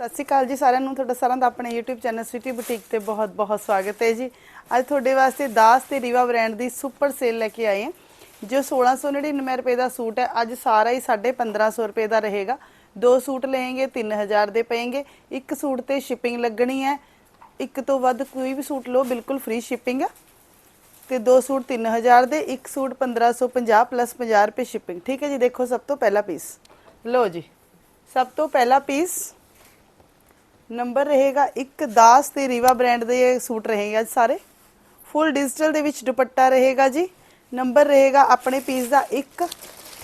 ਸਤਿ ਸ਼੍ਰੀ ਅਕਾਲ ਜੀ ਸਾਰਿਆਂ ਨੂੰ। ਤੁਹਾਡਾ ਸਾਰਿਆਂ ਦਾ ਆਪਣੇ YouTube ਚੈਨਲ ਸਿਟੀ ਬੁਟੀਕ ਤੇ ਬਹੁਤ-ਬਹੁਤ ਸਵਾਗਤ ਹੈ ਜੀ। ਅੱਜ ਤੁਹਾਡੇ ਵਾਸਤੇ ਦਾਸ ਤੇ ਰੀਵਾ ਬ੍ਰਾਂਡ ਦੀ ਸੁਪਰ ਸੇਲ ਲੈ ਕੇ ਆਏ ਹਾਂ, ਜੋ 1699 ਰੁਪਏ ਦਾ ਸੂਟ ਹੈ। ਅੱਜ ਸਾਰਾ ਹੀ 1550 ਰੁਪਏ ਦਾ ਰਹੇਗਾ। ਦੋ ਸੂਟ ਲਏਗੇ 3000 ਦੇ ਪਏਗੇ। ਇੱਕ ਸੂਟ ਤੇ ਸ਼ਿਪਿੰਗ ਲੱਗਣੀ ਹੈ। ਇੱਕ ਤੋਂ ਵੱਧ ਕੋਈ ਵੀ ਸੂਟ ਲਓ, ਬਿਲਕੁਲ ਫ੍ਰੀ ਸ਼ਿਪਿੰਗ ਹੈ ਤੇ ਦੋ ਸੂਟ 3000 ਦੇ, ਇੱਕ ਸੂਟ 1550 ਪਲੱਸ 50 ਰੁਪਏ ਸ਼ਿਪਿੰਗ ਠੀਕ ਹੈ ਜੀ, ਦੇਖੋ ਸਭ ਤੋਂ ਪਹਿਲਾ ਪੀਸ ਲਓ ਜੀ, ਸਭ ਤੋਂ ਪਹਿਲਾ ਪੀਸ ਨੰਬਰ ਰਹੇਗਾ ਇੱਕ ਦਾਸ ਤੇ ਰੀਵਾ ਬ੍ਰਾਂਡ ਦੇ ਸੂਟ ਰਹੇਗਾ ਸਾਰੇ। ਫੁੱਲ ਡਿਜੀਟਲ ਦੇ ਵਿੱਚ ਦੁਪੱਟਾ ਰਹੇਗਾ ਜੀ। ਨੰਬਰ ਰਹੇਗਾ ਆਪਣੇ ਪੀਸ ਦਾ ਇੱਕ,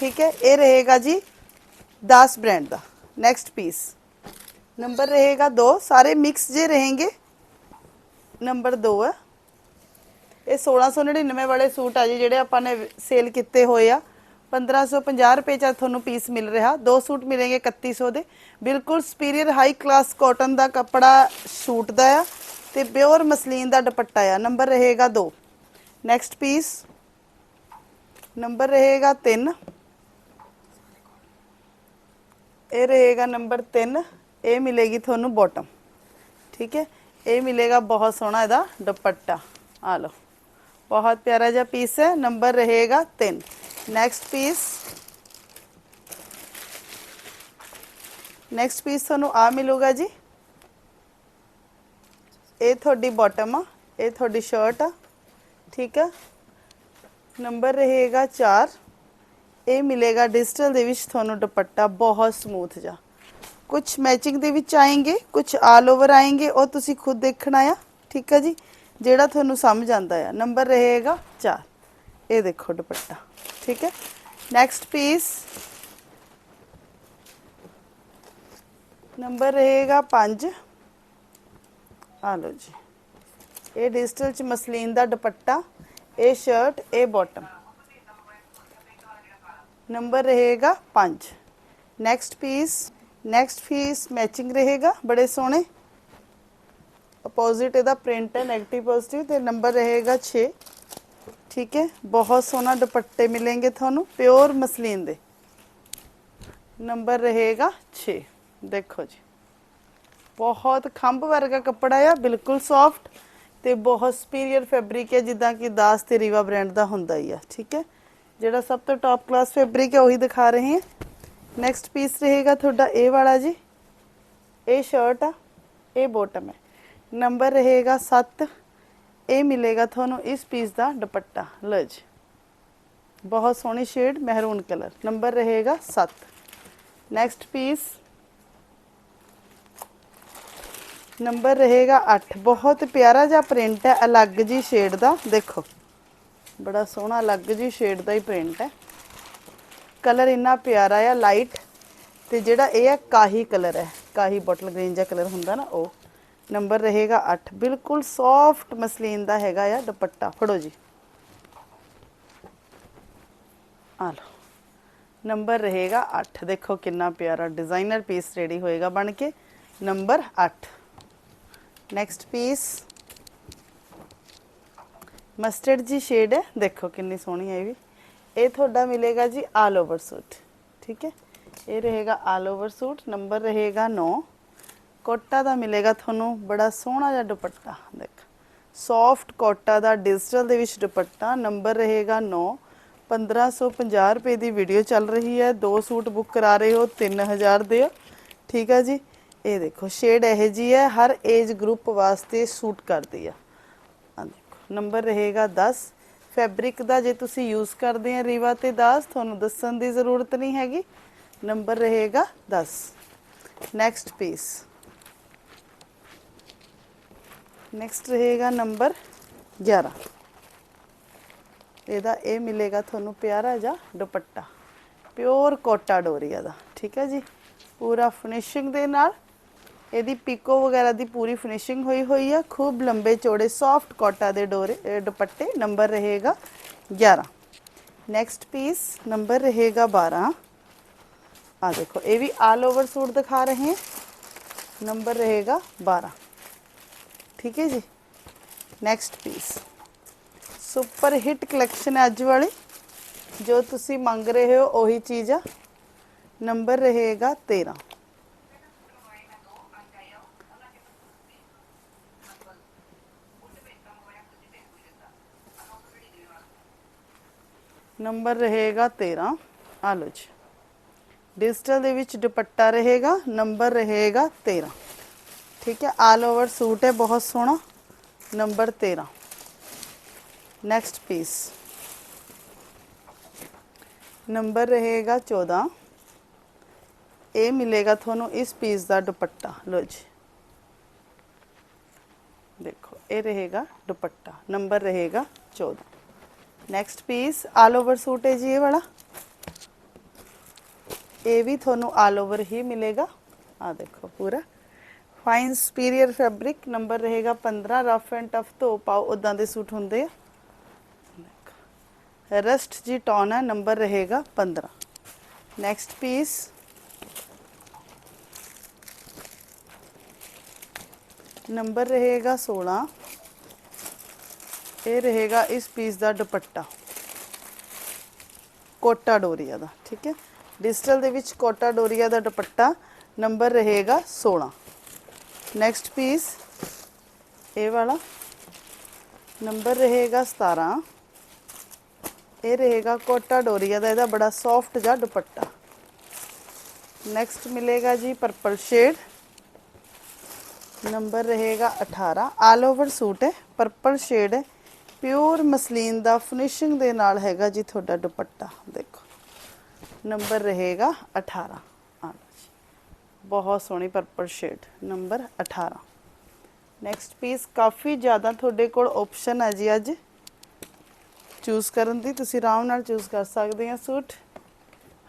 ਠੀਕ ਹੈ? ਇਹ ਰਹੇਗਾ ਜੀ ਦਾਸ ਬ੍ਰਾਂਡ ਦਾ। ਨੈਕਸਟ ਪੀਸ ਨੰਬਰ ਰਹੇਗਾ ਦੋ, ਸਾਰੇ ਮਿਕਸ ਜੇ ਰਹੇंगे ਨੰਬਰ 2 ਹੈ। ਇਹ 1699 ਵਾਲੇ ਸੂਟ ਆ ਜੀ, ਜਿਹੜੇ ਆਪਾਂ ਨੇ ਸੇਲ ਕੀਤੇ ਹੋਏ ਆ। 1550 ਰੁਪਏ ਚ ਤੁਹਾਨੂੰ ਪੀਸ ਮਿਲ ਰਿਹਾ। ਦੋ ਸੂਟ ਮਿਲेंगे 3100 ਦੇ। ਬਿਲਕੁਲ ਸੁਪੀਰੀਅਰ ਹਾਈ ਕਲਾਸ ਕਾਟਨ ਦਾ ਕੱਪੜਾ ਸੂਟ ਦਾ ਆ ਤੇ ਪਿਓਰ ਮਸਲੀਨ ਦਾ ਦੁਪੱਟਾ ਆ। ਨੰਬਰ ਰਹੇਗਾ 2 ਨੈਕਸਟ ਪੀਸ ਨੰਬਰ ਰਹੇਗਾ 3 ਇਹ ਰਹੇਗਾ ਨੰਬਰ 3 ਇਹ ਮਿਲੇਗੀ ਤੁਹਾਨੂੰ ਬਾਟਮ ਠੀਕ ਹੈ? ਇਹ ਮਿਲੇਗਾ ਬਹੁਤ ਸੋਹਣਾ ਇਹਦਾ ਦੁਪੱਟਾ। ਆ ਲਓ। ਬਹੁਤ ਪਿਆਰਾ ਜਿਹਾ ਪੀਸ ਹੈ। ਨੰਬਰ ਰਹੇਗਾ 3 ਨੈਕਸਟ ਪੀਸ ਨੈਕਸਟ ਪੀਸ ਤੁਹਾਨੂੰ ਆ ਮਿਲੂਗਾ ਜੀ। ਇਹ ਤੁਹਾਡੀ ਬਾਟਮ ਆ, ਇਹ ਤੁਹਾਡੀ ਸ਼ਰਟ ਆ, ਠੀਕ ਆ। ਨੰਬਰ ਰਹੇਗਾ 4 ਇਹ ਮਿਲੇਗਾ ਡਿਜੀਟਲ ਦੇ ਵਿੱਚ ਤੁਹਾਨੂੰ ਦੁਪੱਟਾ ਬਹੁਤ ਸਮੂਥ ਜਾ ਕੁਝ ਮੈਚਿੰਗ ਦੇ ਵਿੱਚ ਆਏਗੇ ਕੁਝ ਆਲ ਓਵਰ ਆਏਗੇ, ਉਹ ਤੁਸੀਂ ਖੁਦ ਦੇਖਣਾ ਆ, ਠੀਕ ਆ ਜੀ। ਜਿਹੜਾ ਤੁਹਾਨੂੰ ਸਮਝ ਆਂਦਾ ਆ। ਨੰਬਰ ਰਹੇਗਾ 4 ਇਹ ਦੇਖੋ ਦੁਪੱਟਾ। ਠੀਕ ਹੈ ਨੈਕਸਟ ਪੀਸ ਨੰਬਰ ਰਹੇਗਾ 5 ਆ ਲਓ ਜੀ ਇਹ ਡਿਜੀਟਲ ਚ ਮਸਲੀਨ ਦਾ ਦੁਪੱਟਾ ਇਹ ਸ਼ਰਟ ਇਹ ਬਾਟਮ ਨੰਬਰ ਰਹੇਗਾ 5 next piece next piece matching ਰਹੇਗਾ ਬੜੇ ਸੋਹਣੇ ਅਪੋਜ਼ਿਟ ਇਹਦਾ ਪ੍ਰਿੰਟ ਹੈ 네ਗੇਟਿਵ ਪੋਜ਼ਿਟਿਵ ਤੇ ਨੰਬਰ ਰਹੇਗਾ 6 ਠੀਕ ਹੈ? ਬਹੁਤ ਸੋਹਣਾ ਦੁਪੱਟੇ ਮਿਲेंगे ਤੁਹਾਨੂੰ ਪਿਓਰ ਮਸਲੀਨ ਦੇ। ਨੰਬਰ ਰਹੇਗਾ 6 ਦੇਖੋ ਜੀ। ਬਹੁਤ ਖੰਭ ਵਰਗਾ ਕੱਪੜਾ ਆ, ਬਿਲਕੁਲ ਸੌਫਟ ਤੇ ਬਹੁਤ ਸੁਪੀਰੀਅਰ ਫੈਬਰਿਕ ਹੈ ਜਿੱਦਾਂ ਕਿ ਦਾਸ ਤੇ ਰੀਵਾ ਬ੍ਰਾਂਡ ਦਾ ਹੁੰਦਾ ਹੀ ਆ, ਠੀਕ ਹੈ? ਜਿਹੜਾ ਸਭ ਤੋਂ ਟੌਪ ਕਲਾਸ ਫੈਬਰਿਕ ਹੈ ਉਹੀ ਦਿਖਾ ਰਹੇ ਹਾਂ। ਨੈਕਸਟ ਪੀਸ ਰਹੇਗਾ ਤੁਹਾਡਾ ਇਹ ਵਾਲਾ ਜੀ। ਇਹ ਸ਼ਰਟ ਆ, ਇਹ ਬੋਟਮ ਹੈ। ਨੰਬਰ ਰਹੇਗਾ 7 ਇਹ ਮਿਲੇਗਾ ਤੁਹਾਨੂੰ ਇਸ ਪੀਸ ਦਾ ਦੁਪੱਟਾ। ਲਓ ਜੀ। ਬਹੁਤ ਸੋਹਣੀ ਸ਼ੇਡ ਮਹਿਰੂਨ ਕਲਰ ਨੰਬਰ ਰਹੇਗਾ 7 ਨੈਕਸਟ ਪੀਸ ਨੰਬਰ ਰਹੇਗਾ 8 ਬਹੁਤ ਪਿਆਰਾ ਜਿਹਾ ਪ੍ਰਿੰਟ ਹੈ, ਅਲੱਗ ਜੀ ਸ਼ੇਡ ਦਾ। ਦੇਖੋ। ਬੜਾ ਸੋਹਣਾ ਅਲੱਗ ਜੀ ਸ਼ੇਡ ਦਾ ਹੀ ਪ੍ਰਿੰਟ ਹੈ। ਕਲਰ ਇੰਨਾ ਪਿਆਰਾ ਆ ਲਾਈਟ ਤੇ ਜਿਹੜਾ ਇਹ ਹੈ, ਕਾਹੀ ਕਲਰ ਹੈ। ਕਾਹੀ ਬੋਟਲ ਗ੍ਰੀਨ ਜਿਹਾ ਕਲਰ ਹੁੰਦਾ ਨਾ, ਉਹ। ਨੰਬਰ ਰਹੇਗਾ 8 ਬਿਲਕੁਲ ਸੌਫਟ ਮਸਲੀਨ ਦਾ ਹੈਗਾ ਆ ਦੁਪੱਟਾ। ਫੜੋ ਜੀ। ਆ ਲਓ। ਨੰਬਰ ਰਹੇਗਾ 8 ਦੇਖੋ ਕਿੰਨਾ ਪਿਆਰਾ ਡਿਜ਼ਾਈਨਰ ਪੀਸ ਰੈਡੀ ਹੋਏਗਾ ਬਣ ਕੇ। ਨੰਬਰ 8 ਨੈਕਸਟ ਪੀਸ ਮਸਟਰਡ ਜੀ ਸ਼ੇਡ ਹੈ। ਦੇਖੋ ਕਿੰਨੀ ਸੋਹਣੀ ਹੈ ਇਹ ਵੀ। ਇਹ ਤੁਹਾਡਾ ਮਿਲੇਗਾ ਜੀ ਆਲ ਓਵਰ ਸੂਟ ਠੀਕ ਹੈ। ਇਹ ਰਹੇਗਾ ਆਲ ਓਵਰ ਸੂਟ ਨੰਬਰ ਰਹੇਗਾ 9 ਕੋਟਾ ਦਾ ਮਿਲੇਗਾ ਤੁਹਾਨੂੰ ਬੜਾ ਸੋਹਣਾ ਜਿਹਾ ਦੁਪੱਟਾ, ਦੇਖ। ਸੌਫਟ ਕੋਟਾ ਦਾ ਡਿਜੀਟਲ ਦੇ ਵਿੱਚ ਦੁਪੱਟਾ, ਨੰਬਰ ਰਹੇਗਾ 9 1550 ਰੁਪਏ ਦੀ ਵੀਡੀਓ ਚੱਲ ਰਹੀ ਹੈ। ਦੋ ਸੂਟ ਬੁੱਕ ਕਰਾ ਰਹੇ ਹੋ 3000 ਦੇ। ਠੀਕ ਹੈ ਜੀ? ਇਹ ਦੇਖੋ ਸ਼ੇਡ ਇਹ ਜੀ ਹੈ, ਹਰ ਏਜ ਗਰੁੱਪ ਵਾਸਤੇ ਸੂਟ ਕਰਦੀ ਆ। ਆ ਦੇਖੋ, ਨੰਬਰ ਰਹੇਗਾ 10 ਫੈਬਰਿਕ ਦਾ ਜੇ ਤੁਸੀਂ ਯੂਜ਼ ਕਰਦੇ ਆ ਰੀਵਾ ਤੇ 10 ਤੁਹਾਨੂੰ ਦੱਸਣ ਦੀ ਜ਼ਰੂਰਤ ਨਹੀਂ ਹੈਗੀ। ਨੰਬਰ ਰਹੇਗਾ 10 ਨੈਕਸਟ ਪੀਸ ਨੈਕਸਟ ਰਹੇਗਾ ਨੰਬਰ 11 ਇਹਦਾ ਇਹ ਮਿਲੇਗਾ ਤੁਹਾਨੂੰ ਪਿਆਰਾ ਜਿਹਾ ਦੁਪੱਟਾ। ਪਿਓਰ ਕੋਟਾ ਡੋਰੀਆ ਦਾ, ਠੀਕ ਹੈ ਜੀ? ਪੂਰਾ ਫਿਨਿਸ਼ਿੰਗ ਦੇ ਨਾਲ। ਇਹਦੀ ਪੀਕੋ ਵਗੈਰਾ ਦੀ ਪੂਰੀ ਫਿਨਿਸ਼ਿੰਗ ਹੋਈ ਹੋਈ ਆ। ਖੂਬ ਲੰਬੇ ਚੌੜੇ ਸੌਫਟ ਕੋਟਾ ਦੇ ਡੋਰੇ ਦੁਪੱਟੇ। ਨੰਬਰ ਰਹੇਗਾ 11 ਨੈਕਸਟ ਪੀਸ ਨੰਬਰ ਰਹੇਗਾ 12 ਆ ਦੇਖੋ, ਇਹ ਵੀ ਆਲ ਓਵਰ ਸੂਟ ਦਿਖਾ ਰਹੇ ਹਾਂ। ਨੰਬਰ ਰਹੇਗਾ 12 ठीक है जी? Next piece super hit collection अज वाली। जो तुम रहे हो उ चीज़ आ नंबर रहेगा तेरह। नंबर रहेगा तेरह। आलो डिजिटल दुपट्टा रहेगा नंबर रहेगा तेरह। ਠੀਕ ਹੈ ਆਲ ਓਵਰ ਸੂਟ ਹੈ ਬਹੁਤ ਸੋਹਣਾ ਨੰਬਰ 13 ਨੈਕਸਟ ਪੀਸ ਨੰਬਰ ਰਹੇਗਾ 14 ਇਹ ਮਿਲੇਗਾ ਤੁਹਾਨੂੰ ਇਸ ਪੀਸ ਦਾ ਦੁਪੱਟਾ ਲਓ ਜੀ ਦੇਖੋ ਇਹ ਰਹੇਗਾ ਦੁਪੱਟਾ ਨੰਬਰ ਰਹੇਗਾ 14 next piece all over suit ਹੈ ਜੀ ਇਹ ਵਾਲਾ ਇਹ ਵੀ ਤੁਹਾਨੂੰ ਆਲ ਓਵਰ ਹੀ ਮਿਲੇਗਾ ਆ ਦੇਖੋ ਪੂਰਾ ਫਾਈਨ ਸੁਪੀਰੀਅਰ ਫੈਬਰਿਕ ਨੰਬਰ ਰਹੇਗਾ 15 ਰਫ ਐਂਡ ਟਫ ਧੋ ਪਾਓ ਉਦਾਂ ਦੇ ਸੂਟ ਹੁੰਦੇ ਆ। ਰਸਟ ਜੀ ਟੌਨ ਹੈ ਨੰਬਰ ਰਹੇਗਾ 15 ਨੈਕਸਟ ਪੀਸ। ਨੰਬਰ ਰਹੇਗਾ 16 ਇਹ ਰਹੇਗਾ ਇਸ ਪੀਸ ਦਾ ਦੁਪੱਟਾ। ਕੋਟਾ ਡੋਰੀਆ ਦਾ, ਠੀਕ ਹੈ? ਡਿਜੀਟਲ ਦੇ ਵਿੱਚ ਕੋਟਾ ਡੋਰੀਆ ਦਾ ਦੁਪੱਟਾ, ਨੰਬਰ ਰਹੇਗਾ 16 ਨੈਕਸਟ ਪੀਸ ਇਹ ਵਾਲਾ। ਨੰਬਰ ਰਹੇਗਾ 17 ਇਹ ਰਹੇਗਾ ਕੋਟਾ ਡੋਰੀਆ ਦਾ, ਇਹਦਾ ਬੜਾ ਸੌਫਟ ਜਿਹਾ ਦੁਪੱਟਾ। ਨੈਕਸਟ ਮਿਲੇਗਾ ਜੀ ਪਰਪਲ ਸ਼ੇਡ ਨੰਬਰ ਰਹੇਗਾ 18 ਆਲ ਓਵਰ ਸੂਟ ਹੈ ਪਰਪਲ ਸ਼ੇਡ ਹੈ। ਪਿਓਰ ਮਸਲੀਨ ਦਾ ਫਿਨਿਸ਼ਿੰਗ ਦੇ ਨਾਲ ਹੈਗਾ ਜੀ ਤੁਹਾਡਾ ਦੁਪੱਟਾ। ਦੇਖੋ। ਨੰਬਰ ਰਹੇਗਾ 18 ਬਹੁਤ ਸੋਹਣੀ purple shade number 18 next piece ਕਾਫੀ ਜ਼ਿਆਦਾ ਤੁਹਾਡੇ ਕੋਲ ਆਪਸ਼ਨ ਹੈ ਜੀ ਅੱਜ ਚੂਜ਼ ਕਰਨ ਦੀ ਤੁਸੀਂ ਆਰਾਮ ਨਾਲ ਚੂਜ਼ ਕਰ ਸਕਦੇ ਆ ਸੂਟ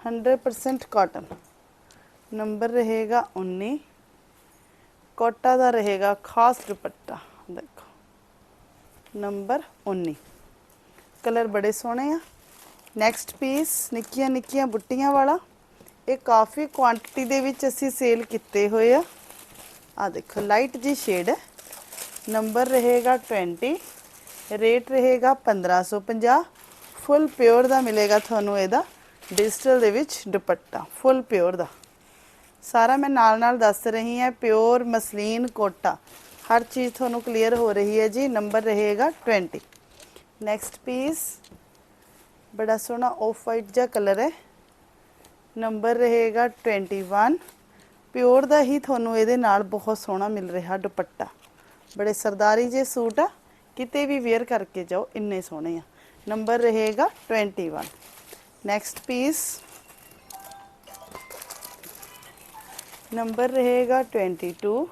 100% ਕਾਟਨ ਨੰਬਰ ਰਹੇਗਾ 19 ਕੋਟਾ ਦਾ ਰਹੇਗਾ ਖਾਸ ਦੁਪੱਟਾ ਦੇਖੋ ਨੰਬਰ 19 ਕਲਰ ਬੜੇ ਸੋਹਣੇ ਆ ਨੈਕਸਟ ਪੀਸ ਨਿੱਕੀਆਂ ਨਿੱਕੀਆਂ ਬੁੱਟੀਆਂ ਵਾਲਾ ਇਹ ਕਾਫੀ ਕੁਆਂਟੀਟੀ ਦੇ ਵਿੱਚ ਅਸੀਂ ਸੇਲ ਕੀਤੇ ਹੋਏ ਆ। ਆ ਦੇਖੋ ਲਾਈਟ ਜੀ ਸ਼ੇਡ ਹੈ। ਨੰਬਰ ਰਹੇਗਾ 20 ਰੇਟ ਰਹੇਗਾ 1550 ਫੁੱਲ ਪਿਓਰ ਦਾ ਮਿਲੇਗਾ ਤੁਹਾਨੂੰ ਇਹਦਾ ਡਿਜੀਟਲ ਦੇ ਵਿੱਚ ਦੁਪੱਟਾ ਫੁੱਲ ਪਿਓਰ ਦਾ। ਸਾਰਾ ਮੈਂ ਨਾਲ ਨਾਲ ਦੱਸ ਰਹੀ ਹਾਂ ਪਿਓਰ ਮਸਲੀਨ, ਕੋਟਾ। ਹਰ ਚੀਜ਼ ਤੁਹਾਨੂੰ ਕਲੀਅਰ ਹੋ ਰਹੀ ਹੈ ਜੀ। ਨੰਬਰ ਰਹੇਗਾ 20 ਨੈਕਸਟ ਪੀਸ ਬੜਾ ਸੋਹਣਾ ਆਫ ਵਾਈਟ ਜਿਹਾ ਕਲਰ ਹੈ। ਨੰਬਰ ਰਹੇਗਾ 21 ਪਿਓਰ ਦਾ ਹੀ ਤੁਹਾਨੂੰ ਇਹਦੇ ਨਾਲ ਬਹੁਤ ਸੋਹਣਾ ਮਿਲ ਰਿਹਾ ਦੁਪੱਟਾ। ਬੜੇ ਸਰਦਾਰੀ ਜੇ ਸੂਟ ਆ। ਕਿਤੇ ਵੀ ਵੇਅਰ ਕਰਕੇ ਜਾਓ, ਇੰਨੇ ਸੋਹਣੇ ਆ। ਨੰਬਰ ਰਹੇਗਾ 21 ਨੈਕਸਟ ਪੀਸ ਨੰਬਰ ਰਹੇਗਾ 22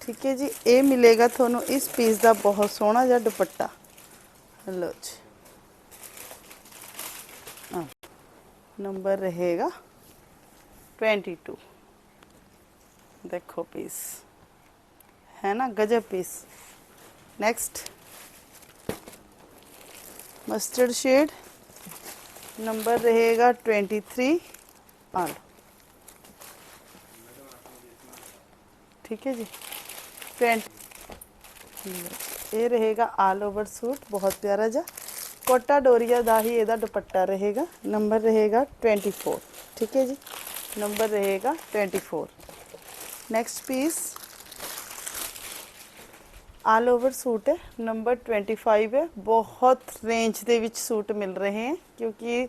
ਠੀਕ ਹੈ ਜੀ, ਇਹ ਮਿਲੇਗਾ ਤੁਹਾਨੂੰ ਇਸ ਪੀਸ ਦਾ ਬਹੁਤ ਸੋਹਣਾ ਜਿਹਾ ਦੁਪੱਟਾ। ਲਓ ਜੀ। ਨੰਬਰ ਰਹੇਗਾ 22 ਦੇਖੋ ਪੀਸ ਹੈ ਨਾ ਗਜਬ piece next mustard shade number ਰਹੇਗਾ 23 ਆ ਲਓ ਠੀਕ ਹੈ ਜੀ 20 ਇਹ ਰਹੇਗਾ ਆਲ ਓਵਰ ਸੂਟ ਬਹੁਤ ਪਿਆਰਾ ਜਿਹਾ ਕੋਟਾ ਡੋਰੀਆ ਦਾ ਹੀ ਇਹਦਾ ਦੁਪੱਟਾ ਰਹੇਗਾ। ਨੰਬਰ ਰਹੇਗਾ 24 ਠੀਕ ਹੈ ਜੀ? ਨੰਬਰ ਰਹੇਗਾ 24 next piece all over suit ਹੈ। ਨੰਬਰ 25 ਹੈ। ਬਹੁਤ ਰੇਂਜ ਦੇ ਵਿੱਚ ਸੂਟ ਮਿਲ ਰਹੇ ਹਨ ਕਿਉਂਕਿ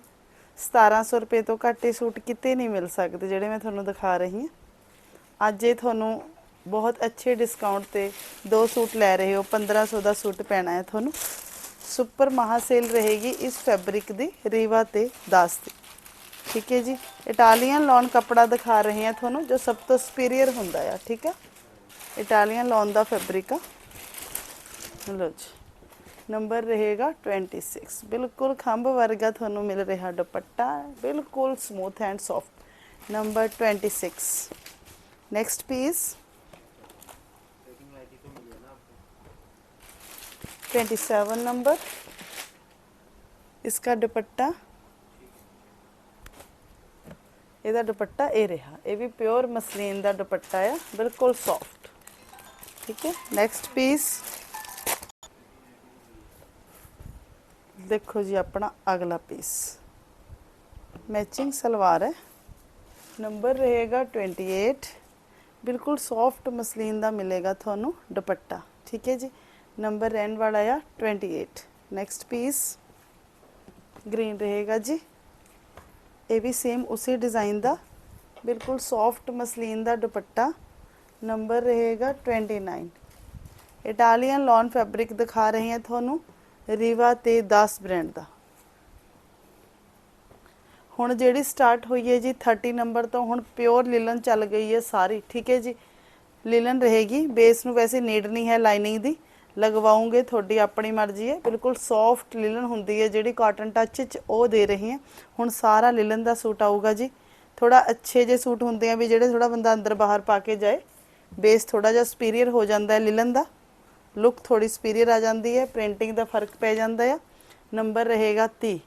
1700 ਰੁਪਏ ਤੋਂ ਘੱਟ ਇਹ ਸੂਟ ਕਿਤੇ ਨਹੀਂ ਮਿਲ ਸਕਦੇ, ਜਿਹੜੇ ਮੈਂ ਤੁਹਾਨੂੰ ਦਿਖਾ ਰਹੀ ਹਾਂ। ਅੱਜ ਇਹ ਤੁਹਾਨੂੰ ਬਹੁਤ ਅੱਛੇ ਡਿਸਕਾਊਂਟ ਤੇ ਦੋ ਸੂਟ ਲੈ ਰਹੇ ਹੋ। 1500 ਦਾ ਸੂਟ ਪੈਣਾ ਹੈ ਤੁਹਾਨੂੰ। ਸੁਪਰ ਮਹਾ ਸੇਲ ਰਹੇਗੀ ਇਸ ਫੈਬਰਿਕ ਦੀ ਰੀਵਾ ਤੇ ਦਾਸ ਦੀ। ਠੀਕ ਹੈ ਜੀ। ਇਟਾਲੀਅਨ ਲੌਨ ਕਪੜਾ ਦਿਖਾ ਰਹੇ ਹਾਂ ਤੁਹਾਨੂੰ, ਜੋ ਸਭ ਤੋਂ ਸੁਪੀਰੀਅਰ ਹੁੰਦਾ ਆ, ਠੀਕ ਹੈ। ਇਟਾਲੀਅਨ ਲੌਨ ਦਾ ਫੈਬਰਿਕ ਆ। ਲੋ ਜੀ। ਨੰਬਰ ਰਹੇਗਾ 26 ਬਿਲਕੁਲ ਖੰਭ ਵਰਗਾ ਤੁਹਾਨੂੰ ਮਿਲ ਰਿਹਾ ਦੁਪੱਟਾ। ਬਿਲਕੁਲ smooth and soft number 26 next piece 27 number इसका दुपट्टा, ਇਹਦਾ ਦੁਪੱਟਾ ਇਹ ਰਿਹਾ। ਇਹ ਵੀ ਪਿਓਰ ਮਸਲੀਨ ਦਾ ਦੁਪੱਟਾ ਆ, ਬਿਲਕੁਲ ਸੌਫਟ ਠੀਕ ਹੈ? ਨੈਕਸਟ ਪੀਸ ਦੇਖੋ ਜੀ ਆਪਣਾ ਅਗਲਾ ਪੀਸ ਮੈਚਿੰਗ ਸਲਵਾਰ ਹੈ। ਨੰਬਰ ਰਹੇਗਾ 28 ਬਿਲਕੁਲ ਸੌਫਟ ਮਸਲੀਨ ਦਾ ਮਿਲੇਗਾ ਤੁਹਾਨੂੰ ਦੁਪੱਟਾ। ਠੀਕ ਹੈ ਜੀ? ਨੰਬਰ ਰਹਿਣ ਵਾਲਾ ਆ 28 ਨੈਕਸਟ ਪੀਸ ਗ੍ਰੀਨ ਰਹੇਗਾ ਜੀ। ਇਹ ਵੀ ਸੇਮ ਉਸੇ ਡਿਜ਼ਾਈਨ ਦਾ। ਬਿਲਕੁਲ ਸੌਫਟ ਮਸਲੀਨ ਦਾ ਦੁਪੱਟਾ। ਨੰਬਰ ਰਹੇਗਾ 29 ਇਟਾਲੀਅਨ ਲੌਨ ਫੈਬਰਿਕ ਦਿਖਾ ਰਹੇ ਹਾਂ ਤੁਹਾਨੂੰ। ਰੀਵਾ ਤੇ 10 ਬ੍ਰਾਂਡ ਦਾ। ਹੁਣ ਜਿਹੜੀ ਸਟਾਰਟ ਹੋਈ ਹੈ ਜੀ 30 ਨੰਬਰ ਤੋਂ, ਹੁਣ ਪਿਓਰ ਲਿਲਨ ਚੱਲ ਗਈ ਹੈ ਸਾਰੀ। ਠੀਕ ਹੈ ਜੀ। ਲਿਲਨ ਰਹੇਗੀ। ਬੇਸ ਨੂੰ ਵੈਸੇ ਨੀਡ ਨਹੀਂ ਹੈ ਲਾਈਨਿੰਗ ਦੀ। ਲਗਵਾਉਂਗੇ, ਤੁਹਾਡੀ ਆਪਣੀ ਮਰਜ਼ੀ ਹੈ। ਬਿਲਕੁਲ ਸੌਫਟ ਲਿਲਨ ਹੁੰਦੀ ਹੈ, ਜਿਹੜੀ ਕਾਟਨ ਟੱਚ ਚ ਉਹ ਦੇ ਰਹੀ ਹਾਂ। ਹੁਣ ਸਾਰਾ ਲਿਲਨ ਦਾ ਸੂਟ ਆਊਗਾ ਜੀ। ਥੋੜਾ ਅੱਛੇ ਜੇ ਸੂਟ ਹੁੰਦੇ ਆ ਵੀ ਜਿਹੜੇ ਥੋੜਾ ਬੰਦਾ ਅੰਦਰ ਬਾਹਰ ਪਾ ਕੇ ਜਾਏ। ਬੇਸ ਥੋੜਾ ਜਿਹਾ ਸੁਪੀਰੀਅਰ ਹੋ ਜਾਂਦਾ ਹੈ ਲਿਲਨ ਦਾ। ਲੁੱਕ ਥੋੜੀ ਸੁਪੀਰੀਅਰ ਆ ਜਾਂਦੀ ਹੈ। ਪ੍ਰਿੰਟਿੰਗ ਦਾ ਫ਼ਰਕ ਪੈ ਜਾਂਦਾ ਆ। ਨੰਬਰ ਰਹੇਗਾ 30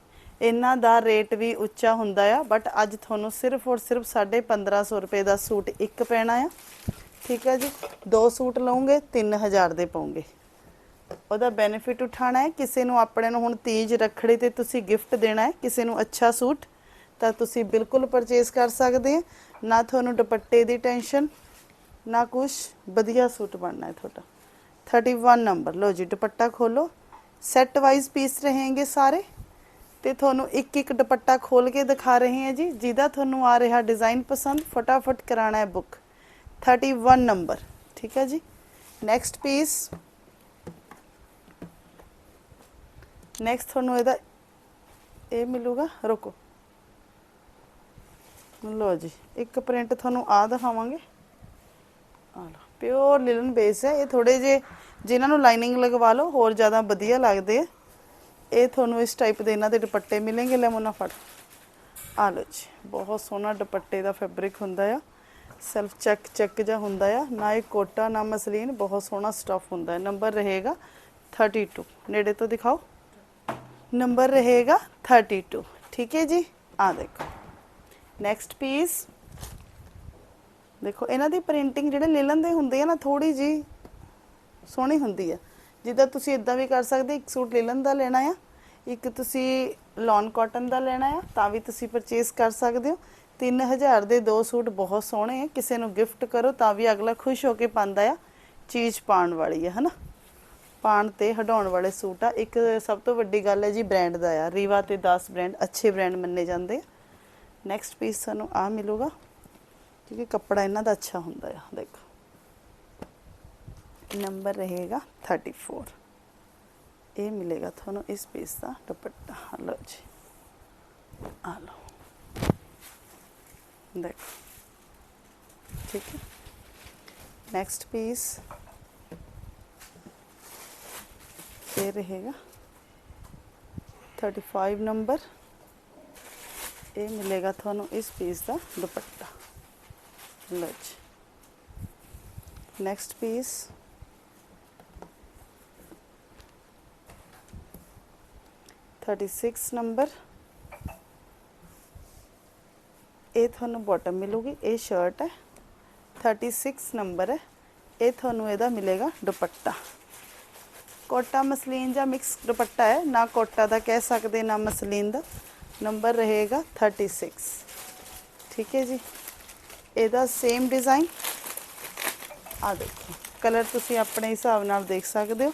ਇਹਨਾਂ ਦਾ ਰੇਟ ਵੀ ਉੱਚਾ ਹੁੰਦਾ ਆ ਬਟ ਅੱਜ ਤੁਹਾਨੂੰ ਸਿਰਫ ਔਰ ਸਿਰਫ 1550 ਰੁਪਏ ਦਾ ਸੂਟ ਇੱਕ ਪੈਣਾ ਆ। ਠੀਕ ਹੈ ਜੀ। ਦੋ ਸੂਟ ਲਓਗੇ 3000 ਦੇ ਪਾਉਂਗੇ। ਉਹਦਾ ਬੈਨੀਫਿਟ ਉਠਾਣਾ ਹੈ। ਕਿਸੇ ਨੂੰ ਆਪਣੇ ਨੂੰ ਹੁਣ ਤੀਜ ਰੱਖੜੀ ਤੇ ਤੁਸੀਂ ਗਿਫਟ ਦੇਣਾ ਹੈ। ਕਿਸੇ ਨੂੰ ਅੱਛਾ ਸੂਟ, ਤਾਂ ਤੁਸੀਂ ਬਿਲਕੁਲ ਪਰਚੇਸ ਕਰ ਸਕਦੇ ਹੋ। ਨਾ ਤੁਹਾਨੂੰ ਦੁਪੱਟੇ ਦੀ ਟੈਨਸ਼ਨ ਨਾ ਕੁਝ ਵਧੀਆ ਸੂਟ ਬਣਨਾ ਹੈ ਤੁਹਾਡਾ। 31 ਨੰਬਰ ਲਓ ਜੀ, ਦੁਪੱਟਾ ਖੋਲੋ। ਸੈੱਟ ਵਾਈਜ਼ ਪੀਸ ਰਹੇਗੇ ਸਾਰੇ। ਤੇ ਤੁਹਾਨੂੰ ਇੱਕ ਇੱਕ ਦੁਪੱਟਾ ਖੋਲ ਕੇ ਦਿਖਾ ਰਹੇ ਹਾਂ ਜੀ, ਜਿਹਦਾ ਤੁਹਾਨੂੰ ਆ ਰਿਹਾ ਡਿਜ਼ਾਈਨ ਪਸੰਦ। ਫਟਾਫਟ ਕਰਾਣਾ ਹੈ ਬੁੱਕ 31 ਨੰਬਰ ਠੀਕ ਹੈ ਜੀ? ਨੈਕਸਟ ਪੀਸ ਨੈਕਸਟ ਤੁਹਾਨੂੰ ਇਹਦਾ ਇਹ ਮਿਲੂਗਾ, ਰੁਕੋ। ਲਓ ਜੀ, ਇੱਕ ਪ੍ਰਿੰਟ ਤੁਹਾਨੂੰ ਆ ਦਿਖਾਵਾਂਗੇ। ਆ ਲਓ ਪਿਓਰ ਲਿਲਨ ਬੇਸ ਹੈ। ਇਹ ਥੋੜੇ ਜੇ ਜਿਨ੍ਹਾਂ ਨੂੰ ਲਾਈਨਿੰਗ ਲਗਵਾ ਲਓ, ਹੋਰ ਜ਼ਿਆਦਾ ਵਧੀਆ ਲੱਗਦੇ ਆ। ਇਹ ਤੁਹਾਨੂੰ ਇਸ ਟਾਈਪ ਦੇ ਇਹਨਾਂ ਦੇ ਦੁਪੱਟੇ ਮਿਲਣਗੇ ਲੈਮੋਨਾ ਫੜ। ਆ ਲਓ ਜੀ, ਬਹੁਤ ਸੋਹਣਾ ਦੁਪੱਟੇ ਦਾ ਫੈਬਰਿਕ ਹੁੰਦਾ ਆ। ਸੈਲਫ ਚੈੱਕ ਚੈੱਕ ਜਿਹਾ ਹੁੰਦਾ ਆ। ਨਾ ਇਹ ਕੋਟਾ, ਨਾ ਮਸਲੀਨ, ਬਹੁਤ ਸੋਹਣਾ ਸਟਫ ਹੁੰਦਾ। ਹੈ ਨੰਬਰ ਰਹੇਗਾ 32 ਨੇੜੇ ਤੋਂ ਦਿਖਾਓ। ਨੰਬਰ ਰਹੇਗਾ 32 ਠੀਕ ਹੈ ਜੀ? ਆ ਦੇਖੋ। ਨੈਕਸਟ ਪੀਸ ਦੇਖੋ, ਇਹਨਾਂ ਦੀ ਪ੍ਰਿੰਟਿੰਗ ਜਿਹੜੇ ਲਿਲਨ ਦੇ ਹੁੰਦੇ ਆ ਨਾ ਥੋੜੀ ਜੀ ਸੋਹਣੀ ਹੁੰਦੀ ਆ। ਜਿੱਦਾਂ ਤੁਸੀਂ ਇਦਾਂ ਵੀ ਕਰ ਸਕਦੇ, ਇੱਕ ਸੂਟ ਲਿਲਨ ਦਾ ਲੈਣਾ ਆ, ਇੱਕ ਤੁਸੀਂ ਲੌਨ ਕਾਟਨ ਦਾ ਲੈਣਾ ਆ, ਤਾਂ ਵੀ ਤੁਸੀਂ ਪਰਚੇਸ ਕਰ ਸਕਦੇ ਹੋ। 3000 ਦੇ ਦੋ ਸੂਟ ਬਹੁਤ ਸੋਹਣੇ ਆ, ਕਿਸੇ ਨੂੰ ਗਿਫਟ ਕਰੋ ਤਾਂ ਵੀ ਅਗਲਾ ਖੁਸ਼ ਹੋ ਕੇ ਪਾਉਂਦਾ ਆ, ਚੀਜ਼ ਪਾਉਣ ਵਾਲੀ ਆ, ਹਨਾ? ਪਾਣ ਤੇ ਹਟਾਉਣ ਵਾਲੇ ਸੂਟ ਆ। ਇੱਕ ਸਭ ਤੋਂ ਵੱਡੀ ਗੱਲ ਹੈ ਜੀ ਬ੍ਰਾਂਡ ਦਾ ਆ। ਰੀਵਾ ਤੇ 10 ਬ੍ਰਾਂਡ ਅੱਛੇ ਬ੍ਰਾਂਡ ਮੰਨੇ ਜਾਂਦੇ ਆ। ਨੈਕਸਟ ਪੀਸ ਸਾਨੂੰ ਆ ਮਿਲੂਗਾ। ਕਿਉਂਕਿ ਕੱਪੜਾ ਇਹਨਾਂ ਦਾ ਅੱਛਾ ਹੁੰਦਾ ਆ। ਦੇਖੋ। ਨੰਬਰ ਰਹੇਗਾ 34 ਇਹ ਮਿਲੇਗਾ ਤੁਹਾਨੂੰ ਇਸ ਪੀਸ ਦਾ ਦੁਪੱਟਾ। ਲਓ ਜੀ। ਆ ਲਓ। ਦੇਖੋ। ਠੀਕ ਹੈ। ਨੈਕਸਟ ਪੀਸ ਇਹ ਰਹੇਗਾ 35 ਨੰਬਰ ਇਹ ਮਿਲੇਗਾ ਤੁਹਾਨੂੰ ਇਸ ਪੀਸ ਦਾ ਦੁਪੱਟਾ ਲਓ ਜੀ next piece thirty six number ਇਹ ਤੁਹਾਨੂੰ ਬਾਟਮ ਮਿਲੂਗੀ ਇਹ ਸ਼ਰਟ ਹੈ 36 ਨੰਬਰ ਹੈ ਇਹ ਤੁਹਾਨੂੰ ਇਹਦਾ ਮਿਲੇਗਾ ਦੁਪੱਟਾ ਕੋਟਾ ਮਸਲੀਨ ਜਾਂ ਮਿਕਸ ਦੁਪੱਟਾ ਹੈ, ਨਾ ਕੋਟਾ ਦਾ ਕਹਿ ਸਕਦੇ, ਨਾ ਮਸਲੀਨ ਦਾ। ਨੰਬਰ ਰਹੇਗਾ 36 ਠੀਕ ਹੈ ਜੀ? ਇਹਦਾ ਸੇਮ ਡਿਜ਼ਾਈਨ ਆ ਦੇਖੋ ਕਲਰ ਤੁਸੀਂ ਆਪਣੇ ਹਿਸਾਬ ਨਾਲ ਦੇਖ ਸਕਦੇ ਹੋ।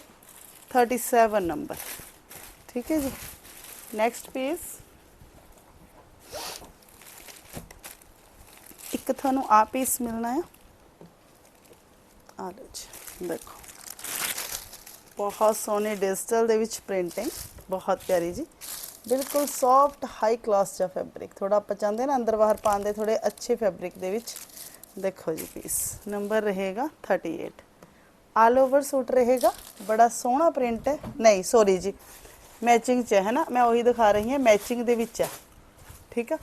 37 ਨੰਬਰ। ਠੀਕ ਹੈ ਜੀ? ਨੈਕਸਟ ਪੀਸ ਇੱਕ ਤੁਹਾਨੂੰ ਆ ਪੀਸ ਮਿਲਣਾ ਹੈ ਆ ਲਓ ਜੀ, ਦੇਖੋ। ਬਹੁਤ ਸੋਹਣੇ ਡਿਜੀਟਲ ਦੇ ਵਿੱਚ ਪ੍ਰਿੰਟਿੰਗ, ਬਹੁਤ ਪਿਆਰੀ ਜੀ। ਬਿਲਕੁਲ ਸੌਫਟ ਹਾਈ ਕਲਾਸ ਦਾ ਫੈਬਰਿਕ ਥੋੜਾ ਆਪਾਂ ਚਾਹੁੰਦੇ ਨਾ ਅੰਦਰ ਬਾਹਰ ਪਾਉਂਦੇ ਥੋੜੇ ਅੱਛੇ ਫੈਬਰਿਕ ਦੇ ਵਿੱਚ। ਦੇਖੋ ਜੀ ਪੀਸ ਨੰਬਰ ਰਹੇਗਾ 38 ਆਲ ਓਵਰ ਸੂਟ ਰਹੇਗਾ। ਬੜਾ ਸੋਹਣਾ ਪ੍ਰਿੰਟ ਹੈ। ਨਹੀਂ ਸੌਰੀ ਜੀ। ਮੈਚਿੰਗ ਚ ਹੈ ਨਾ? ਮੈਂ ਉਹੀ ਦਿਖਾ ਰਹੀ ਹਾਂ ਮੈਚਿੰਗ ਦੇ ਵਿੱਚ ਹੈ। ਠੀਕ ਆ?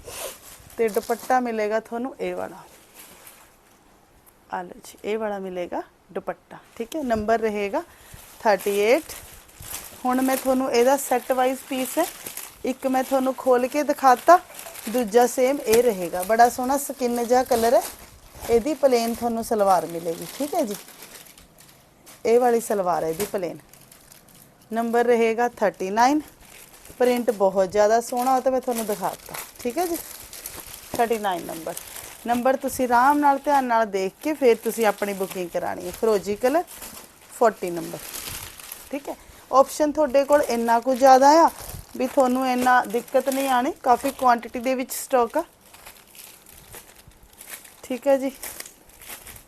ਤੇ ਦੁਪੱਟਾ ਮਿਲੇਗਾ ਤੁਹਾਨੂੰ ਇਹ ਵਾਲਾ। ਆ ਲਓ ਜੀ, ਇਹ ਵਾਲਾ ਮਿਲੇਗਾ ਦੁਪੱਟਾ। ਠੀਕ ਹੈ? ਨੰਬਰ ਰਹੇਗਾ 38 ਹੁਣ ਮੈਂ ਤੁਹਾਨੂੰ ਇਹਦਾ ਸੈੱਟ ਵਾਈਜ਼ ਪੀਸ ਹੈ। ਇੱਕ ਮੈਂ ਤੁਹਾਨੂੰ ਖੋਲ ਕੇ ਦਿਖਾਤਾ। ਦੂਜਾ ਸੇਮ ਇਹ ਰਹੇਗਾ। ਬੜਾ ਸੋਹਣਾ ਸਕਿਨ ਜਿਹਾ ਕਲਰ ਹੈ। ਇਹਦੀ ਪਲੇਨ ਤੁਹਾਨੂੰ ਸਲਵਾਰ ਮਿਲੇਗੀ। ਠੀਕ ਹੈ ਜੀ? ਇਹ ਵਾਲੀ ਸਲਵਾਰ ਹੈ ਇਹਦੀ ਪਲੇਨ ਨੰਬਰ ਰਹੇਗਾ 39 ਪ੍ਰਿੰਟ ਬਹੁਤ ਜ਼ਿਆਦਾ ਸੋਹਣਾ ਉਹ ਤਾਂ ਮੈਂ ਤੁਹਾਨੂੰ ਦਿਖਾਤਾ। ਠੀਕ ਹੈ ਜੀ? 39 ਨੰਬਰ ਨੰਬਰ ਤੁਸੀਂ ਆਰਾਮ ਨਾਲ ਧਿਆਨ ਨਾਲ ਦੇਖ ਕੇ ਫਿਰ ਤੁਸੀਂ ਆਪਣੀ ਬੁਕਿੰਗ ਕਰਾਣੀ ਹੈ। ਫਰੋਜੀ ਕਲਰ 40 ਨੰਬਰ ਠੀਕ ਹੈ? ਆਪਸ਼ਨ ਤੁਹਾਡੇ ਕੋਲ ਇੰਨਾ ਕੁ ਜ਼ਿਆਦਾ ਆ ਵੀ ਤੁਹਾਨੂੰ ਇੰਨਾ ਦਿੱਕਤ ਨਹੀਂ ਆਣੀ ਕਾਫੀ ਕੁਆਂਟੀਟੀ ਦੇ ਵਿੱਚ ਸਟਾਕ ਆ। ਠੀਕ ਹੈ ਜੀ?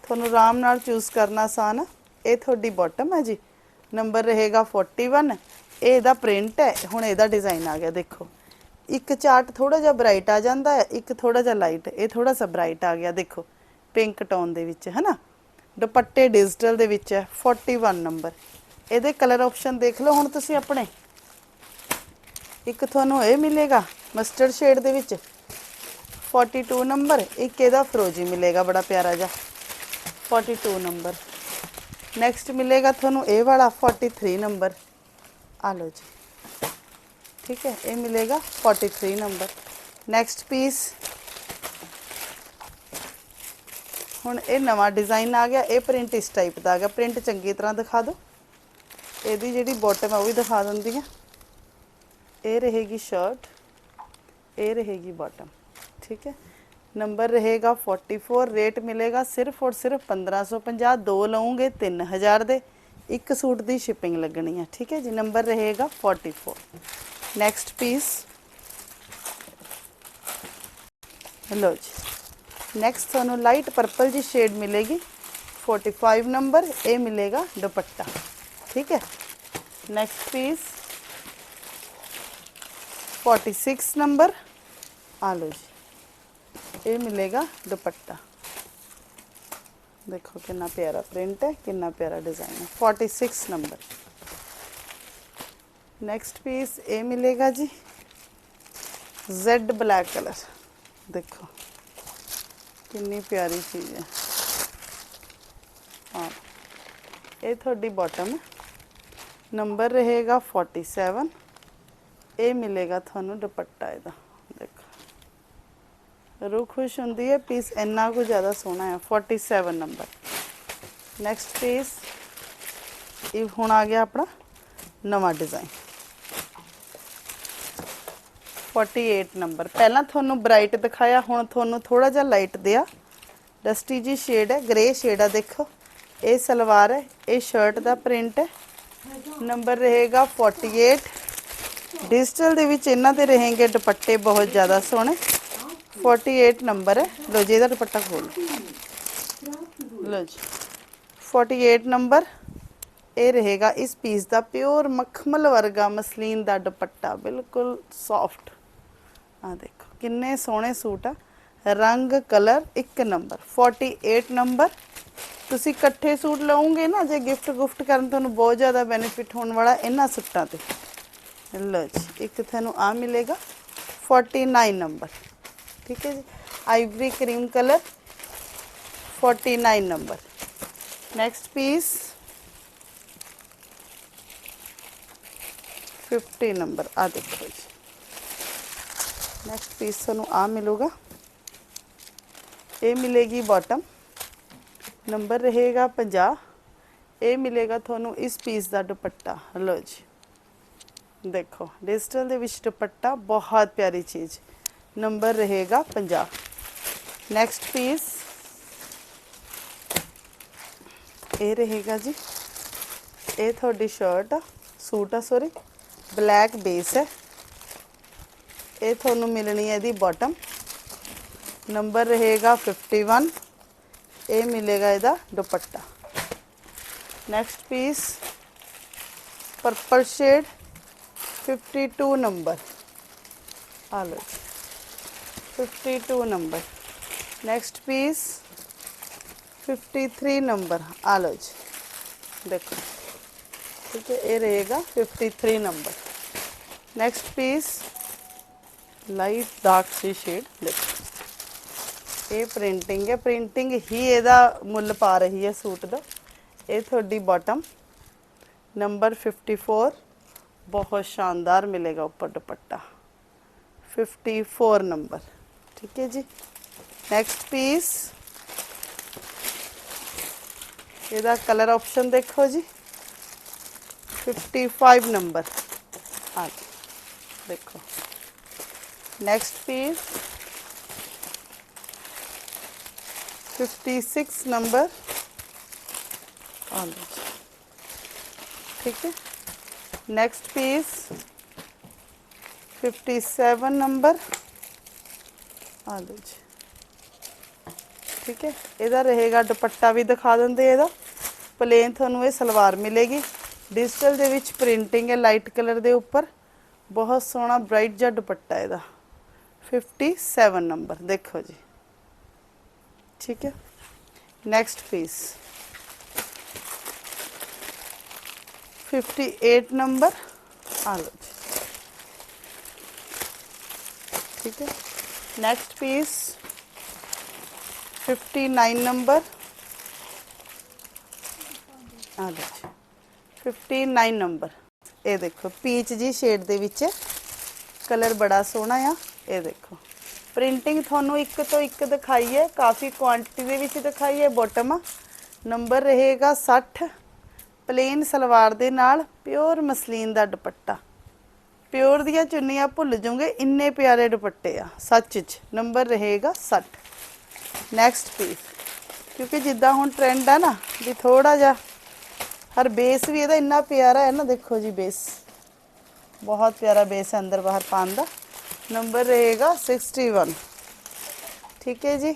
ਤੁਹਾਨੂੰ ਆਰਾਮ ਨਾਲ ਚੂਜ਼ ਕਰਨਾ ਆਸਾਨ ਆ। ਇਹ ਤੁਹਾਡੀ ਬਾਟਮ ਹੈ ਜੀ। ਨੰਬਰ ਰਹੇਗਾ 41 ਇਹ ਇਹਦਾ ਪ੍ਰਿੰਟ ਹੈ। ਹੁਣ ਇਹਦਾ ਡਿਜ਼ਾਈਨ ਆ ਗਿਆ, ਦੇਖੋ। ਇੱਕ ਚਾਰਟ ਥੋੜਾ ਜਿਹਾ ਬ੍ਰਾਈਟ ਆ ਜਾਂਦਾ ਹੈ, ਇੱਕ ਥੋੜਾ ਜਿਹਾ ਲਾਈਟ ਇਹ ਥੋੜਾ ਸਾ ਬ੍ਰਾਈਟ ਆ ਗਿਆ, ਦੇਖੋ। ਪਿੰਕ ਟੋਨ ਦੇ ਵਿੱਚ ਹੈ ਨਾ ਦੁਪੱਟੇ ਡਿਜੀਟਲ ਦੇ ਵਿੱਚ ਹੈ। 41 ਨੰਬਰ ਇਹਦੇ ਕਲਰ ਆਪਸ਼ਨ ਦੇਖ ਲਓ ਹੁਣ ਤੁਸੀਂ ਆਪਣੇ। ਇੱਕ ਤੁਹਾਨੂੰ ਇਹ ਮਿਲੇਗਾ ਮਸਟਰਡ ਸ਼ੇਡ ਦੇ ਵਿੱਚ। 42 ਨੰਬਰ ਇੱਕ ਇਹਦਾ ਫਰੋਜੀ ਮਿਲੇਗਾ, ਬੜਾ ਪਿਆਰਾ ਜਿਹਾ। 42 ਨੰਬਰ ਨੈਕਸਟ ਮਿਲੇਗਾ ਤੁਹਾਨੂੰ ਇਹ ਵਾਲਾ 43 ਨੰਬਰ ਆ ਲਓ ਜੀ। ਠੀਕ ਹੈ, ਇਹ ਮਿਲੇਗਾ 43 ਨੰਬਰ ਨੈਕਸਟ ਪੀਸ ਹੁਣ ਇਹ ਨਵਾਂ ਡਿਜ਼ਾਈਨ ਆ ਗਿਆ, ਇਹ ਪ੍ਰਿੰਟ ਇਸ ਟਾਈਪ ਦਾ ਆ ਗਿਆ। ਪ੍ਰਿੰਟ ਚੰਗੀ ਤਰ੍ਹਾਂ ਦਿਖਾ ਦਿਓ। ਇਹਦੀ ਜਿਹੜੀ ਬਾਟਮ ਹੈ ਉਹ ਵੀ ਦਿਖਾ ਦਿੰਦੀ ਆ। ਇਹ ਰਹੇਗੀ ਸ਼ਰਟ ਇਹ ਰਹੇਗੀ ਬਾਟਮ ਠੀਕ ਹੈ? ਨੰਬਰ ਰਹੇਗਾ 44 ਰੇਟ ਮਿਲੇਗਾ ਸਿਰਫ ਔਰ ਸਿਰਫ 1550 ਦੋ ਲਓਗੇ 3000 ਦੇ, ਇੱਕ ਸੂਟ ਦੀ ਸ਼ਿਪਿੰਗ ਲੱਗਣੀ ਹੈ ਠੀਕ ਹੈ ਜੀ? ਨੰਬਰ ਰਹੇਗਾ 44 ਨੈਕਸਟ ਪੀਸ ਲਓ ਜੀ। ਨੈਕਸਟ ਤੁਹਾਨੂੰ ਲਾਈਟ ਪਰਪਲ ਜੀ ਸ਼ੇਡ ਮਿਲੇਗੀ। 45 ਨੰਬਰ ਇਹ ਮਿਲੇਗਾ ਦੁਪੱਟਾ। ਠੀਕ ਹੈ ਨੈਕਸਟ ਪੀਸ 46 ਨੰਬਰ ਆ ਲਓ ਜੀ ਇਹ ਮਿਲੇਗਾ ਦੁਪੱਟਾ ਦੇਖੋ ਕਿੰਨਾ ਪਿਆਰਾ ਪ੍ਰਿੰਟ ਹੈ ਕਿੰਨਾ ਪਿਆਰਾ ਡਿਜ਼ਾਈਨ ਹੈ 46 ਨੰਬਰ ਨੈਕਸਟ ਪੀਸ ਇਹ ਮਿਲੇਗਾ ਜੀ ਜ਼ੈਡ ਬਲੈਕ ਕਲਰ ਦੇਖੋ ਕਿੰਨੀ ਪਿਆਰੀ ਚੀਜ਼ ਹੈ ਹਾਂ ਇਹ ਤੁਹਾਡੀ ਬਾਟਮ ਹੈ ਨੰਬਰ ਰਹੇਗਾ 47 ਇਹ ਮਿਲੇਗਾ ਤੁਹਾਨੂੰ ਦੁਪੱਟਾ ਇਹਦਾ। ਦੇਖੋ। ਰੂਹ ਖੁਸ਼ ਹੁੰਦੀ ਹੈ ਪੀਸ ਇੰਨਾ ਕੁ ਜ਼ਿਆਦਾ ਸੋਹਣਾ ਹੈ 47 ਨੰਬਰ। ਨੈਕਸਟ ਪੀਸ ਇਹ ਹੁਣ ਆ ਗਿਆ ਆਪਣਾ ਨਵਾਂ ਡਿਜ਼ਾਈਨ 48 ਨੰਬਰ। ਪਹਿਲਾਂ ਤੁਹਾਨੂੰ ਬ੍ਰਾਈਟ ਦਿਖਾਇਆ, ਹੁਣ ਤੁਹਾਨੂੰ ਥੋੜਾ ਜਿਹਾ ਲਾਈਟ ਦਿਆ। ਡਸਟੀ ਜੀ ਸ਼ੇਡ ਹੈ ਗ੍ਰੇ ਸ਼ੇਡ ਆ ਦੇਖੋ। ਇਹ ਸਲਵਾਰ ਹੈ, ਇਹ ਸ਼ਰਟ ਦਾ ਪ੍ਰਿੰਟ ਹੈ। ਨੰਬਰ ਰਹੇਗਾ 48 ਡਿਜੀਟਲ ਦੇ ਵਿੱਚ ਇਹਨਾਂ ਤੇ ਰਹੇਗੇ ਦੁਪੱਟੇ ਬਹੁਤ ਜ਼ਿਆਦਾ ਸੋਹਣੇ। 48 ਨੰਬਰ ਹੈ। ਲੋ ਜੀ, ਇਹਦਾ ਦੁਪੱਟਾ ਖੋਲ ਲੋ ਜੀ। 48 ਨੰਬਰ, ਇਹ ਰਹੇਗਾ ਇਸ ਪੀਸ ਦਾ ਪਿਓਰ ਮਖਮਲ ਵਰਗਾ ਮਸਲੀਨ ਦਾ ਦੁਪੱਟਾ, ਬਿਲਕੁਲ ਸੌਫਟ ਆ ਦੇਖੋ, ਕਿੰਨੇ ਸੋਹਣੇ ਸੂਟ ਆ। ਰੰਗ ਕਲਰ ਇੱਕ ਨੰਬਰ। 48 ਨੰਬਰ ਤੁਸੀਂ ਇਕੱਠੇ ਸੂਟ ਲਓਗੇ ਨਾ, ਜੇ ਗਿਫਟ ਗੁਫਟ ਕਰਨ ਤੁਹਾਨੂੰ ਬਹੁਤ ਜ਼ਿਆਦਾ ਬੈਨੀਫਿਟ ਹੋਣ ਵਾਲਾ ਇਹਨਾਂ ਸੂਟਾਂ ਤੇ। ਲਓ ਜੀ, ਇੱਕ ਤੁਹਾਨੂੰ ਆ ਮਿਲੇਗਾ 49 ਨੰਬਰ ਠੀਕ ਹੈ ਜੀ ivory cream colour 49 number next piece 50 number ਆ ਦੇਖੋ ਜੀ। ਨੈਕਸਟ ਪੀਸ ਤੁਹਾਨੂੰ ਆ ਮਿਲੂਗਾ। ਇਹ ਮਿਲੇਗੀ ਬਾਟਮ ਨੰਬਰ ਰਹੇਗਾ 50 ਇਹ ਮਿਲੇਗਾ ਤੁਹਾਨੂੰ ਇਸ ਪੀਸ ਦਾ ਦੁਪੱਟਾ। ਲਓ ਜੀ। ਦੇਖੋ ਡਿਜੀਟਲ ਦੇ ਵਿੱਚ ਦੁਪੱਟਾ ਬਹੁਤ ਪਿਆਰੀ ਚੀਜ਼। ਨੰਬਰ ਰਹੇਗਾ 50 ਨੈਕਸਟ ਪੀਸ ਇਹ ਰਹੇਗਾ ਜੀ। ਇਹ ਤੁਹਾਡੀ ਸ਼ਰਟ ਆ, ਸੂਟ ਆ ਸੋਰੀ ਬਲੈਕ ਬੇਸ ਹੈ। ਇਹ ਤੁਹਾਨੂੰ ਮਿਲਣੀ ਹੈ ਇਹਦੀ ਬਾਟਮ ਨੰਬਰ ਰਹੇਗਾ 51 ਇਹ ਮਿਲੇਗਾ ਇਹਦਾ ਦੁਪੱਟਾ next piece purple shade 52 number ਆ ਲਓ ਜੀ। 52 ਨੰਬਰ ਨੈਕਸਟ ਪੀਸ 53 ਨੰਬਰ ਆ ਲਓ ਜੀ ਦੇਖੋ ਠੀਕ ਹੈ ਇਹ ਰਹੇਗਾ 53 number next piece light dark ਸੀ ਸ਼ੇਡ ਦੇਖੋ ਇਹ ਪ੍ਰਿੰਟਿੰਗ ਹੈ। ਪ੍ਰਿੰਟਿੰਗ ਹੀ ਇਹਦਾ ਮੁੱਲ ਪਾ ਰਹੀ ਹੈ ਸੂਟ ਦਾ। ਇਹ ਤੁਹਾਡੀ ਬਾਟਮ ਨੰਬਰ 54 ਬਹੁਤ ਸ਼ਾਨਦਾਰ ਮਿਲੇਗਾ ਉੱਪਰ ਦੁਪੱਟਾ। 54 ਨੰਬਰ ਠੀਕ ਹੈ ਜੀ। ਨੈਕਸਟ ਪੀਸ ਇਹਦਾ ਕਲਰ ਆਪਸ਼ਨ ਦੇਖੋ ਜੀ। 55 ਨੰਬਰ ਆ ਦੇਖੋ। ਨੈਕਸਟ ਪੀਸ 56 ਨੰਬਰ ਆ ਠੀਕ ਹੈ ਨੈਕਸਟ ਪੀਸ 57 ਨੰਬਰ ਆ ਲਓ ਜੀ ਠੀਕ ਹੈ ਇਹਦਾ ਰਹੇਗਾ ਦੁਪੱਟਾ ਵੀ ਦਿਖਾ ਦਿੰਦੇ ਇਹਦਾ ਪਲੇਨ ਤੁਹਾਨੂੰ ਇਹ ਸਲਵਾਰ ਮਿਲੇਗੀ ਡਿਜੀਟਲ ਦੇ ਵਿੱਚ ਪ੍ਰਿੰਟਿੰਗ ਹੈ ਲਾਈਟ ਕਲਰ ਦੇ ਉੱਪਰ ਬਹੁਤ ਸੋਹਣਾ ਬ੍ਰਾਈਟ ਜਿਹਾ ਦੁਪੱਟਾ ਇਹਦਾ 57 ਨੰਬਰ ਦੇਖੋ ਜੀ ਠੀਕ ਹੈ ਨੈਕਸਟ ਪੀਸ 58 ਨੰਬਰ ਆ ਲਓ ਜੀ ਠੀਕ ਹੈ ਨੈਕਸਟ ਪੀਸ 59 ਨੰਬਰ ਆ ਲਓ ਜੀ 59 ਨੰਬਰ ਇਹ ਦੇਖੋ ਪੀਚ ਜੀ ਸ਼ੇਡ ਦੇ ਵਿੱਚ ਕਲਰ ਬੜਾ ਸੋਹਣਾ ਆ ਇਹ ਦੇਖੋ ਪ੍ਰਿੰਟਿੰਗ ਤੁਹਾਨੂੰ ਇੱਕ ਤੋਂ ਇੱਕ ਦਿਖਾਈ ਹੈ ਕਾਫੀ ਕੁਆਂਟੀਟੀ ਦੇ ਵਿੱਚ ਦਿਖਾਈ ਹੈ ਬਾਟਮ ਨੰਬਰ ਰਹੇਗਾ 60 ਪਲੇਨ ਸਲਵਾਰ ਦੇ ਨਾਲ ਪਿਓਰ ਮਸਲੀਨ ਦਾ ਦੁਪੱਟਾ। ਪਿਓਰ ਦੀਆਂ ਚੁੰਨੀਆਂ ਭੁੱਲ ਜਾਓਗੇ, ਇੰਨੇ ਪਿਆਰੇ ਦੁਪੱਟੇ ਆ, ਸੱਚ ਚ। ਨੰਬਰ ਰਹੇਗਾ 60 ਨੈਕਸਟ ਪੀਸ ਕਿਉਂਕਿ ਜਿੱਦਾਂ ਹੁਣ ਟ੍ਰੈਂਡ ਆ ਨਾ, ਵੀ ਥੋੜਾ ਜਿਹਾ, ਹਰ ਬੇਸ ਵੀ ਇਹਦਾ ਇੰਨਾ ਪਿਆਰਾ ਹੈ ਨਾ, ਦੇਖੋ ਜੀ ਬੇਸ ਬਹੁਤ ਪਿਆਰਾ ਬੇਸ ਹੈ ਅੰਦਰ ਬਾਹਰ ਪਾਉਣ ਦਾ। ਨੰਬਰ ਰਹੇਗਾ 61 ਠੀਕ ਹੈ ਜੀ?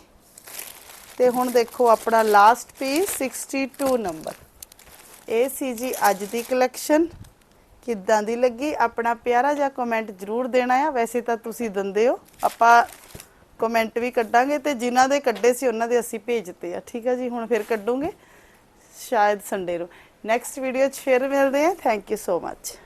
ਤੇ ਹੁਣ ਦੇਖੋ ਆਪਣਾ ਲਾਸਟ ਪੀਸ 62 ਨੰਬਰ। ਇਹ ਸੀ ਜੀ ਅੱਜ ਦੀ ਕਲੈਕਸ਼ਨ ਕਿੱਦਾਂ ਦੀ ਲੱਗੀ? ਆਪਣਾ ਪਿਆਰਾ ਜਿਹਾ ਕਮੈਂਟ ਜ਼ਰੂਰ ਦੇਣਾ ਆ। ਵੈਸੇ ਤਾਂ ਤੁਸੀਂ ਦਿੰਦੇ ਹੋ। ਆਪਾਂ ਕਮੈਂਟ ਵੀ ਕੱਢਾਂਗੇ ਤੇ ਜਿਨ੍ਹਾਂ ਦੇ ਕੱਢੇ ਸੀ, ਉਹਨਾਂ ਦੇ ਅਸੀਂ ਭੇਜਤੇ ਆ। ਠੀਕ ਆ ਜੀ? ਹੁਣ ਫਿਰ ਕੱਢੂਗੇ। ਸ਼ਾਇਦ ਸੰਡੇ ਨੂੰ ਨੈਕਸਟ ਵੀਡੀਓ 'ਚ ਫਿਰ ਮਿਲਦੇ ਹਾਂ। Thank you so much